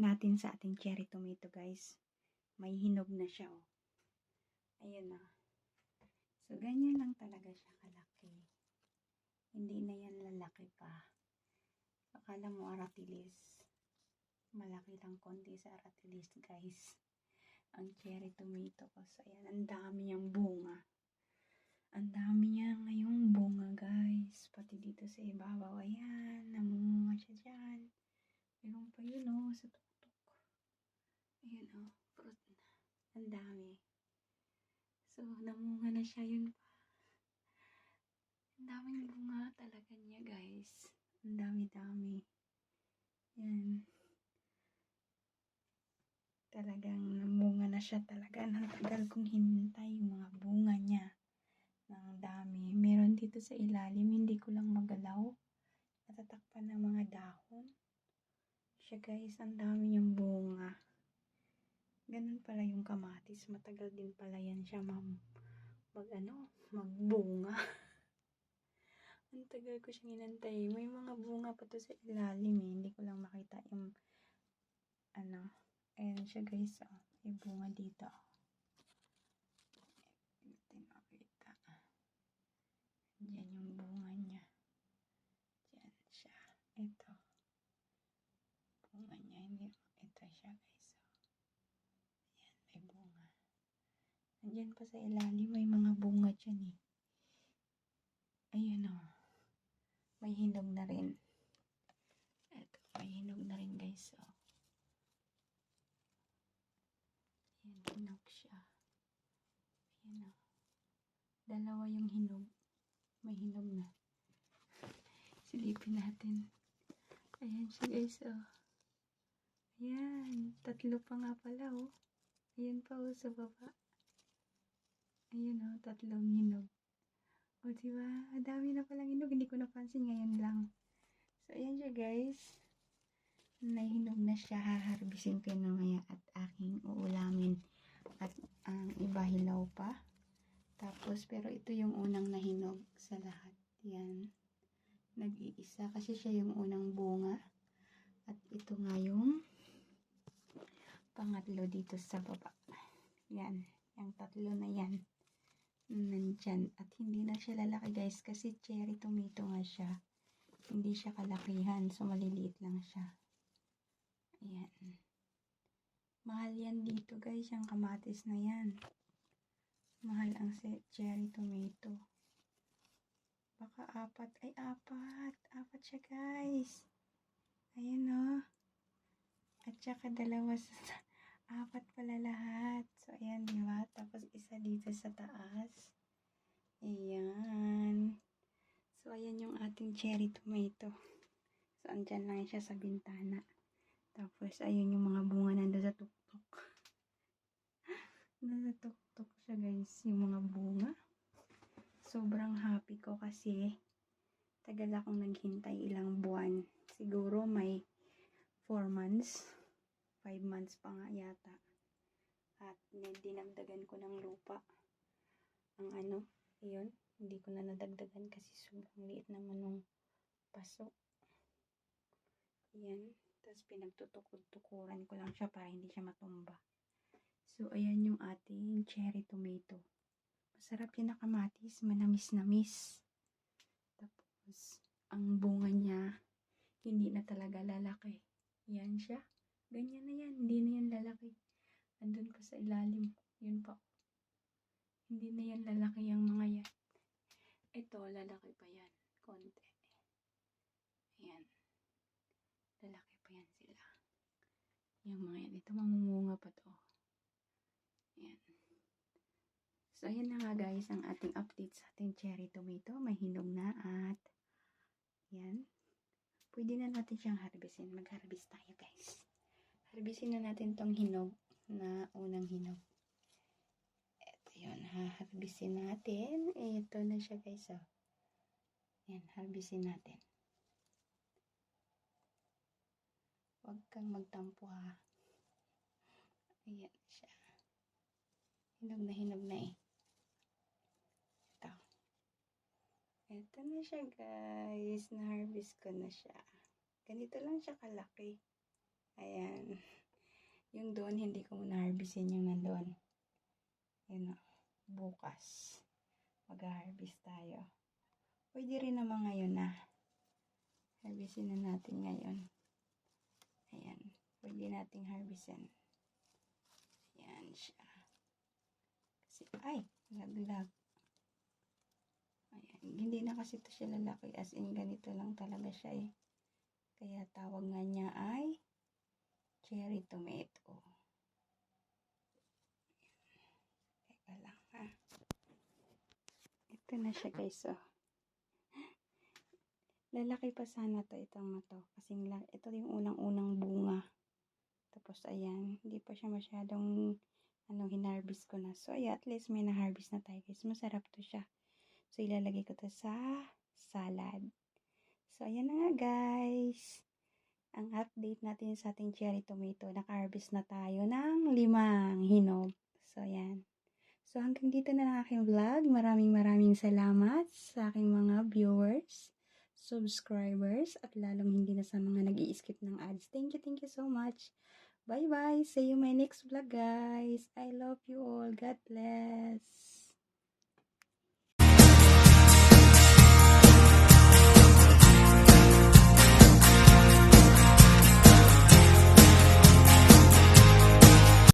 natin sa ating cherry tomato guys. May hinog na siya oh. Ayan na. So, ganyan lang talaga siya kalaki. Hindi na yan lalaki pa. Akala mo aratilis. Malaki lang konti sa aratilis guys. Ang cherry tomato ko. So, ayan, ang dami niyang bunga. Ang dami niya ngayong bunga guys. Pati dito sa ibabaw. Ayan, dyan. Meron pa yun oh, sa tuktok. Ayan oh, fruit na. Ang dami. So, namunga na siya yun pa. Ang daming bunga talaga niya guys. Ang dami-dami. Yan. Talagang namunga na siya talaga. Ang tagal kong hintay yung mga bunga niya. Ang dami. Meron dito sa ilalim, hindi ko lang magalaw. Natatakpan ng mga dahon. Siya guys, ang dami niyang bunga. Ganun pala yung kamatis. Matagal din pala yan siya mam mag ano, magbunga. ang tagal ko siyang inantay. May mga bunga pa to sa ilalim eh. Hindi ko lang makita yung ano. Ayan siya guys. Oh. May bunga dito. Hindi makita. Diyan yung bunga niya. Diyan siya. Ito. Bunga niya. Hindi. Ito siya guys. Oh. Ayan. May bunga. Nandiyan pa sa ilalim. May mga bunga dyan eh. Ayan oh. May hinog na rin. Ito. May hinog na rin guys. Oh. Ayan. Hinog siya. Ayan oh. Dalawa yung hinog. May hinog na. Silipin natin. Ayan siya guys, oh. Ayan. Tatlo pa nga pala, oh. Ayan pa, oh, sa baba. Ayan, oh. Tatlong hinog. O, diba? Dami na palang hinog. Hindi ko napansin ngayon lang. So, ayan siya, guys. Nahinog na siya. Haharbisin ko na maya at aking uulamin. At ang iba hilaw pa. Tapos, pero ito yung unang nahinog sa lahat. Yan. Nag-iisa kasi siya yung unang bunga. At ito nga yung pangatlo dito sa baba. Yan. Yung tatlo na yan. Nandyan. At hindi na siya lalaki guys kasi cherry tomato nga siya. Hindi siya kalakihan. So, maliliit lang siya. Ayan. Mahal yan dito guys. Yung kamatis na yan. Mahal ang cherry tomato. Baka apat. Ay, apat. Apat siya, guys. Ayan, o. At saka dalawa sa... Apat pala lahat. So, ayan, di ba? Tapos, isa dito sa taas. Ayan. So, ayan yung ating cherry tomato. So, andyan lang siya sa bintana. Tapos, ayun yung mga bunga nando sa tuktok. Nasa tuktok siya guys, yung mga bunga. Sobrang happy ko kasi tagal akong naghintay ilang buwan. Siguro may 4 months, 5 months pa nga yata. At dinagdagan ko ng lupa. Ang ano, yun, hindi ko na nadagdagan kasi sobrang liit naman nung paso. Yan. Tapos pinagtutukod-tukuran ko lang siya para hindi siya matumba. So, ayan yung ating cherry tomato. Masarap yung nakamatis, manamis-namis. Tapos, ang bunga niya, hindi na talaga lalaki. Yan siya. Ganyan na yan. Hindi na yan lalaki. Andun pa sa ilalim. Yun pa. Hindi na yan lalaki yung mga yan. Ito, lalaki pa yan. Konti. Ayan. Lalaki pa yan sila. Yung mga yan. Ito, mamumunga pa to. Ayan. So, ayan na nga guys ang ating update sa ating cherry tomato. May hinog na at yan. Pwede na natin siyang harbisin. Mag-harvest tayo guys. Harbisin na natin tong hinog na unang hinog. Harbisin natin. Ito na siya guys. Oh. Yan. Harbisin natin. Huwag kang magtampo ha. Ayan siya. Hinog na hinog na eh. Ito. Ito na siya guys. Na-harvest ko na siya. Ganito lang siya kalaki. Ayan. Yung doon, hindi ko muna harvestin yung nandoon. Yun o. Bukas. Mag-harvest tayo. Pwede rin naman ngayon na. Harvestin na natin ngayon. Ayan. Pwede nating harvestin. Ayan siya. Kasi, ay, laglag. Ayan. Hindi na kasi ito siya lalaki. As in, ganito lang talaga siya eh. Kaya tawag nga niya ay cherry tomato. Teka lang ha. Ito na siya guys oh. Lalaki pa sana to itong to. Kasi ito yung unang-unang bunga. Tapos ayan, hindi pa siya masyadong ano, hinarvest ko na. So ayan, at least may na-harvest na tayo guys. Masarap to siya. So ilalagay ko to sa salad. So ayan na nga guys. Ang update natin sa ating cherry tomato. Naka-harvest na tayo ng limang hinog. So ayan. So hanggang dito na lang aking vlog. Maraming maraming salamat sa aking mga viewers subscribers at lalong hindi na sa mga nag skip ng ads. Thank you, thank you so much. Bye-bye. See you my next vlog, guys. I love you all. God bless.